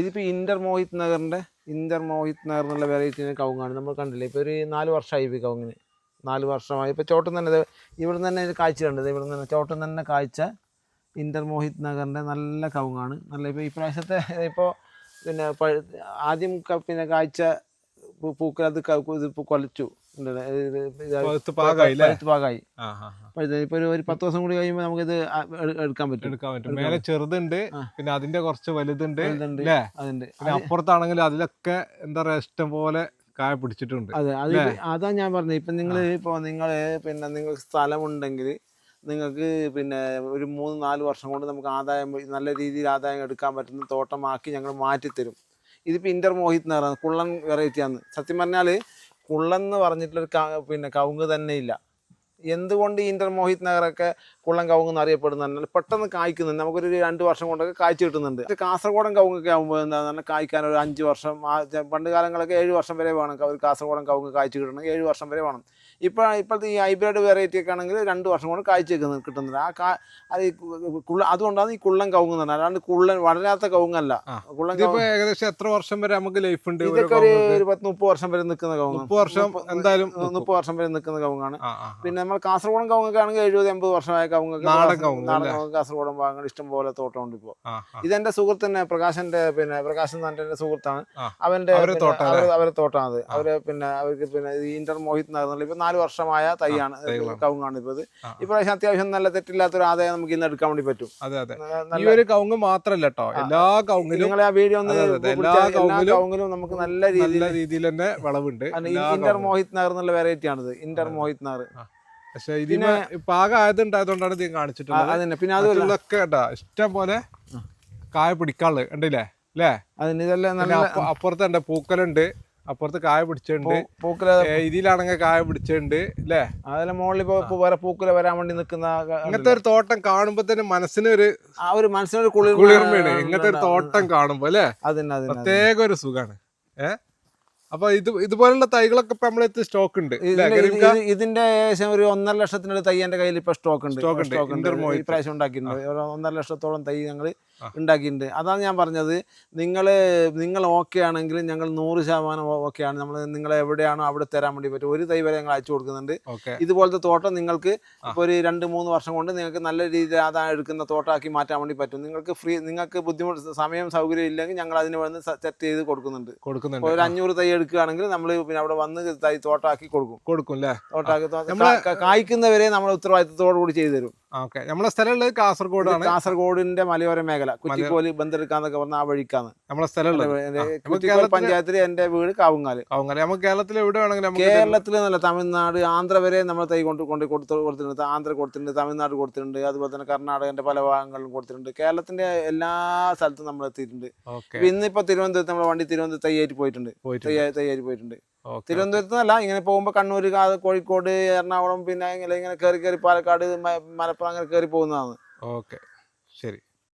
ഇതിപ്പോൾ ഇന്റർ മോഹിത് നഗറിന്റെ ഇന്റർ മോഹിത് നഗർ എന്നുള്ള വെറൈറ്റി കവുങ്ങാണ്. നമ്മൾ കണ്ടില്ലേ ഇപ്പോൾ ഒരു നാല് വർഷമായി ഇപ്പോൾ കവുങ്ങിന്. നാല് വർഷമായി. ഇപ്പോൾ ചോട്ടം തന്നെ ഇവിടെ നിന്ന് തന്നെ കാഴ്ച കണ്ടത് ഇവിടെ നിന്ന് തന്നെ ചോട്ടം തന്നെ കാഴ്ച ഇന്റർ മോഹിത് നഗറിന്റെ നല്ല കവുങ്ങാണ്. നല്ല ഇപ്പോൾ ഇപ്രാവശ്യത്തെ ഇപ്പോൾ പിന്നെ ആദ്യം പിന്നെ കാഴ്ച പൂ- അത് കൊലച്ചു പാകായി. ഇപ്പൊ ഒരു പത്ത് ദിവസം കൂടി കഴിയുമ്പോൾ നമുക്കിത് ഇത് എടുക്കാൻ പറ്റും. എടുക്കാൻ പറ്റും. മേലെ ചെറുതുണ്ട് പിന്നെ അതിന്റെ കുറച്ച് വലുതുണ്ട് അതുണ്ട്. അപ്പുറത്താണെങ്കിൽ അതിലൊക്കെ എന്താ പറയാ ഇഷ്ടം പോലെ കായ പിടിച്ചിട്ടുണ്ട് അതെ അത് അതാ ഞാൻ പറഞ്ഞത്. ഇപ്പൊ നിങ്ങൾ ഇപ്പൊ നിങ്ങൾ പിന്നെ നിങ്ങൾക്ക് സ്ഥലമുണ്ടെങ്കിൽ നിങ്ങൾക്ക് പിന്നെ ഒരു മൂന്ന് നാല് വർഷം കൊണ്ട് നമുക്ക് ആദായം നല്ല രീതിയിൽ ആദായം എടുക്കാൻ പറ്റുന്ന തോട്ടമാക്കി ഞങ്ങൾ മാറ്റിത്തരും. ഇതിപ്പോൾ ഇന്റർ മോഹിത് എന്ന് പറയുന്നത് കുള്ളൻ വെറൈറ്റിയാണ് സത്യം പറഞ്ഞാൽ കുള്ളൻ എന്ന് പറഞ്ഞിട്ടുള്ളൊരു പിന്നെ കവുങ്ങ് തന്നെ ഇല്ല. എന്തുകൊണ്ട് ഈ ഇന്റർ മോഹിത് നഗറൊക്കെ കുള്ളൻ കവുങ്ങ് എന്ന് അറിയപ്പെടുന്നത് പെട്ടെന്ന് കായ്ക്കുന്നുണ്ട്. നമുക്കൊരു രണ്ട് വർഷം കൊണ്ടൊക്കെ കായ്ച്ചു കിട്ടുന്നുണ്ട്. കാസർഗോഡൻ കവുങ്ങൊക്കെ ആകുമ്പോൾ പറഞ്ഞാൽ കായ്ക്കാൻ ഒരു അഞ്ച് വർഷം പണ്ട് കാലങ്ങളൊക്കെ ഏഴ് വർഷം വരെ വേണം ഒരു കാസർഗോഡൻ കവുങ്ങ് കായ്ച്ചു കിട്ടണമെങ്കിൽ ഏഴ് വർഷം വരെ വേണം. ഇപ്പോൾ ഇപ്പോഴത്തെ ഈ ഹൈബ്രിഡ് വെറൈറ്റി ഒക്കെ ആണെങ്കിൽ രണ്ട് വർഷം കൊണ്ട് കാഴ്ച കിട്ടുന്നു- കിട്ടുന്നുണ്ട്. ആ കാ അത് ഈ കുള്ള അതുകൊണ്ടാണ് ഈ കുള്ളൻ കവുങ്ങ് എന്ന് പറഞ്ഞാൽ അല്ലാണ്ട് കുള്ളൻ വളരാത്ത കവുങ്ങല്ല. കുള്ളൻ ഏകദേശം എത്ര വർഷം വരെ നമുക്ക് ലൈഫ് ഉണ്ട് ഇതൊക്കെ ഒരു പത്ത് മുപ്പത് വർഷം വരെ നിൽക്കുന്ന കവുങ്ങ്. മുപ്പത് വർഷം എന്തായാലും. മുപ്പത് വർഷം വരെ നിൽക്കുന്ന കവുങ്ങാണ്. പിന്നെ നമ്മൾ കാസർഗോഡൻ കവുങ്ങൊക്കെ ആണെങ്കിൽ എഴുപത് എൺപത് വർഷമായ കവുങ്ങൊക്കെ നാടൻ കവുങ്ങ് കാസർഗോഡൻ ഭാഗങ്ങൾ ഇഷ്ടം പോലെ തോട്ടമുണ്ട് ഇപ്പോൾ ആ. ഇതെന്റെ സുഹൃത്തിന് പ്രകാശന്റെ പിന്നെ പ്രകാശൻ തന്റെ എന്റെ സുഹൃത്താണ്. അവന്റെ അവരെ തോട്ടം അവരെ അവരെ തോട്ടമാണ് അത്. അവർ പിന്നെ അവർക്ക് പിന്നെ ഇന്റർ മോഹിത് നഗറിൽ ഇപ്പൊ നാല് വർഷമായ തൈയാണ്. കവുങ്ങാണ് ഇപ്പൊ ഇത്. ഇപ്രാവശ്യം അത്യാവശ്യം നല്ല തെറ്റില്ലാത്തൊരു ആദായം നമുക്ക് ഇന്ന് എടുക്കാൻ വേണ്ടി പറ്റും. അതെ അതെ. ഈ ഒരു കവുങ്ങ് മാത്രല്ല കേട്ടോ എല്ലാ കവുങ്ങിലും നിങ്ങളെ ആ വീഡിയോ ഒന്ന് എല്ലാ കവുങ്ങിലും കവുങ്ങിലും നമുക്ക് നല്ല രീതിയിൽ രീതിയിൽ തന്നെ വിളവുണ്ട്. ഇന്റർ മോഹിത് നഗർ എന്നുള്ള വെറൈറ്റി ആണിത്. ഇന്റർ മോഹിത് നഗർ. പക്ഷെ ഇതിന് പാകമായതുണ്ടായതുകൊണ്ടാണ് ഇത് കാണിച്ചിട്ടുള്ളത്. അതന്നെ. പിന്നെ അതുമല്ല. മറ്റുള്ളതൊക്കെ കേട്ടാ ഇഷ്ടം പോലെ കായ പിടിക്കാനുള്ളത്. ഉണ്ടല്ലേ അല്ലേ അതിന് ഇതെല്ലാം നല്ല അപ്പ- അപ്പുറത്തുണ്ട് പൂക്കലുണ്ട്. അപ്പുറത്ത് കായ പിടിച്ചിട്ടുണ്ട്. പൂക്കല ഇതിലാണെങ്കിൽ കായ പിടിച്ചിട്ടുണ്ട്. അല്ലേ അതെല്ലാം മുകളിൽ ഇപ്പൊ ഇപ്പൊ വേറെ പൂക്കല വരാൻ വേണ്ടി നിൽക്കുന്ന ഇങ്ങനത്തെ ഒരു തോട്ടം കാണുമ്പോ തന്നെ മനസ്സിന് ഒരു ആ ഒരു മനസ്സിനൊരു കുളിർ കുളിർമയാണ്. ഇങ്ങനത്തെ ഒരു തോട്ടം കാണുമ്പോ അല്ലേ അതിന് പ്രത്യേക ഒരു സുഖാണ്. ഏ? അപ്പൊ ഇത് ഇതുപോലുള്ള തൈകളൊക്കെ ഇപ്പൊ നമ്മളെ സ്റ്റോക്ക് ഉണ്ട്? ഇതിന്റെ ഏകദേശം ഒരു ഒന്നര ലക്ഷത്തിനൊരു തൈ എന്റെ കയ്യിൽ ഇപ്പൊ സ്റ്റോക്ക് ഉണ്ട്. സ്റ്റോക്ക് ഉണ്ട്. Intermohit. ഈ പ്രാവശ്യം ഉണ്ടാക്കിയിട്ടുണ്ട്. ഒരു ഒന്നര ലക്ഷത്തോളം തൈ ഞങ്ങൾ ഉണ്ടാക്കിയിട്ടുണ്ട്. അതാണ് ഞാൻ പറഞ്ഞത്. നിങ്ങൾ നിങ്ങൾ ഓക്കെ ആണെങ്കിൽ ഞങ്ങൾ നൂറ് ശതമാനം ഓക്കെ ആണ്. നമ്മൾ നിങ്ങൾ എവിടെയാണോ അവിടെ തരാൻ വേണ്ടി പറ്റും. ഒരു തൈ വരെ ഞങ്ങൾ അയച്ചു കൊടുക്കുന്നുണ്ട്. ഇതുപോലത്തെ തോട്ടം നിങ്ങൾക്ക്. ഇപ്പോൾ ഒരു രണ്ട് മൂന്ന് വർഷം കൊണ്ട് നിങ്ങൾക്ക് നല്ല രീതിയിൽ അതാ എടുക്കുന്ന തോട്ടമാക്കി മാറ്റാൻ വേണ്ടി പറ്റും. നിങ്ങൾക്ക് ഫ്രീ നിങ്ങൾക്ക് ബുദ്ധിമുട്ട് സമയം സൗകര്യം ഇല്ലെങ്കിൽ ഞങ്ങൾ അതിന് വേണ്ടി സെറ്റ് ചെയ്ത് കൊടുക്കുന്നുണ്ട്. കൊടുക്കുന്നുണ്ട്. ഒരു അഞ്ഞൂറ് തൈ എടുക്കുകയാണെങ്കിൽ നമ്മൾ പിന്നെ അവിടെ വന്ന് തോട്ടാക്കി കൊടുക്കും. കൊടുക്കും അല്ലേ തോട്ടാക്കി കായ്ക്കുന്നവരെ നമ്മൾ ഉത്തരവാദിത്തത്തോടു കൂടി ചെയ്തു തരും ഓക്കെ. നമ്മളെ സ്ഥലം ഉള്ളത് കാസർഗോഡാണ് കാസർഗോഡിന്റെ മലയോര മേഖല. കുറ്റിക്കോൽ ബന്തെടുക്കാന്നൊക്കെ പറഞ്ഞ ആ വഴിക്കാന്ന്. നമ്മളെ സ്ഥലം ഉള്ളത് എന്റെ വീട് കാവുങ്ങാൽ. കാവുങ്ങാൽ. നമുക്ക് കേരളത്തിൽ എവിടെ വേണമെങ്കിലും കേരളത്തിൽ നല്ല തമിഴ്നാട് ആന്ധ്ര വരെ നമ്മൾ തൈ കൊണ്ട് കൊണ്ട് കൊടുത്ത് കൊടുത്തിട്ടുണ്ട്. ആന്ധ്ര കൊടുത്തിട്ടുണ്ട് തമിഴ്നാട് കൊടുത്തിട്ടുണ്ട് അതുപോലെ തന്നെ കർണാടകന്റെ പല ഭാഗങ്ങളിലും കൊടുത്തിട്ടുണ്ട്. കേരളത്തിന്റെ എല്ലാ സ്ഥലത്തും നമ്മൾ എത്തിയിട്ടുണ്ട് ഇന്നിപ്പോ തിരുവനന്തപുരത്ത് നമ്മുടെ വണ്ടി തിരുവനന്തപുരത്ത് തയ്യായിട്ട് പോയിട്ടുണ്ട്. തയ്യായി പോയിട്ടുണ്ട്. തിരുവനന്തപുരത്ത് നിന്നല്ല ഇങ്ങനെ പോകുമ്പോൾ കണ്ണൂർ കോഴിക്കോട് എറണാകുളം പിന്നെ ഇങ്ങനെ ഇങ്ങനെ കയറി കയറി പാലക്കാട് മലപ്പുറം അങ്ങനെ കയറി പോകുന്നതാണ്. ഓക്കെ ശരി.